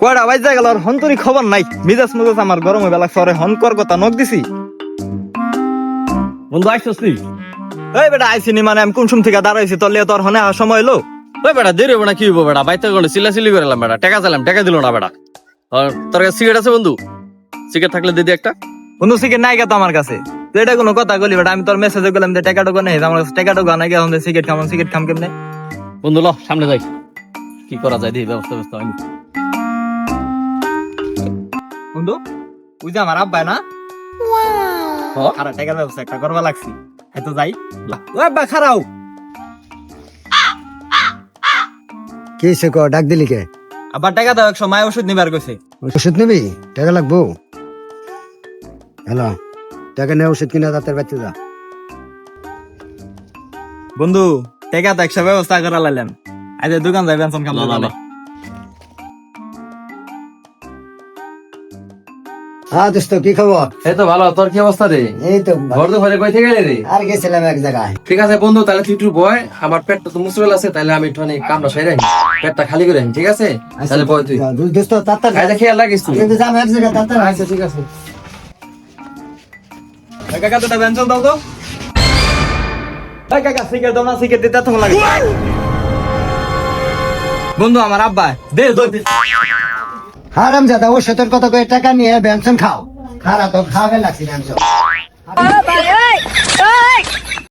কয়টা বাইজ গেল আর হন্তরি খবর নাই। মিজাজ মুজাজ আমার গরম হয়ে লাগছে ওরে হন কর কথা নক দিছি। বন্ধু আইসস তুই এই বেটা আইসিনি মানে আমি কোন সুম থেকে দাঁড়াইছি তোর লিয়ে তোর হনে আসার সময় এলো ওই বেটা দেরি হবে না কি হব বেটা? বাইতে করে চিল্লা চিল্লি করে এলাম বেটা। টাকা চাইলাম টাকা দিল না বেটা। আর তোর কাছে সিগারেট আছে বন্ধু? সিগারেট থাকলে দিদি একটা। বন্ধু সিগারেট নাই গেতো আমার কাছে। এটা কোনো কথা বলি বেটা? আমি তোর মেসেজে গেলাম যে টাকা টোকা নেই। আমার কাছে টাকা টোকা নাই গেলাম সিগারেট খাম সিগারেট খাম কেমনে? বন্ধু ল সামনে যাই। কি করা যায়? দেখি ব্যবস্থা ব্যবস্থা হয়নি। বন্ধু ওই যে আমার আব্বা না? হ? আর টাকার ব্যবস্থা একটা করবা লাগছি। এত যাই। ও আব্বা খারাও। কি সে ক ডাক দিলি কে? আবার টাকা দাও একশো মায় ওষুধ নিবার গেছে ওষুধ নিবি? টাকা লাগবো? হ্যালো টাকা নে ওষুধ কিনা দাঁতের বাচ্চা যা। বন্ধু টাকা তো একশো ব্যবস্থা করা লাইলাম আজ দোকান যাই বেনসন খাম হ্যাঁ দোস্ত কি খবর? এই তো ভালো তোর কি অবস্থা রে? এই তো ঘর তো ঘরে কই থেকে গেলে রে? আর গেছিলাম এক জায়গায়। ঠিক আছে বন্ধু তাহলে তুই একটু বয় আমার পেটটা তো মুসবেল আছে তাহলে আমি একটু কামটা সেরে নি পেটটা খালি করে ঠিক আছে? তাহলে বয় তুই। দো- দোস্ত তাড়াতাড়ি। কাজে খেয়াল রাখিস তুই। কিন্তু যাম এক জায়গায় তাড়াতাড়ি। আচ্ছা ঠিক আছে। কাকা বেনসন দাও তো। কাকা দিতে তোমার লাগে। বন্ধু আমার আব্বা দে দে। হারাম জাদা ও সতর্কতা করে টাকা নিয়ে বেনশন খাও। খারা তো খাবে লাগছি বাবা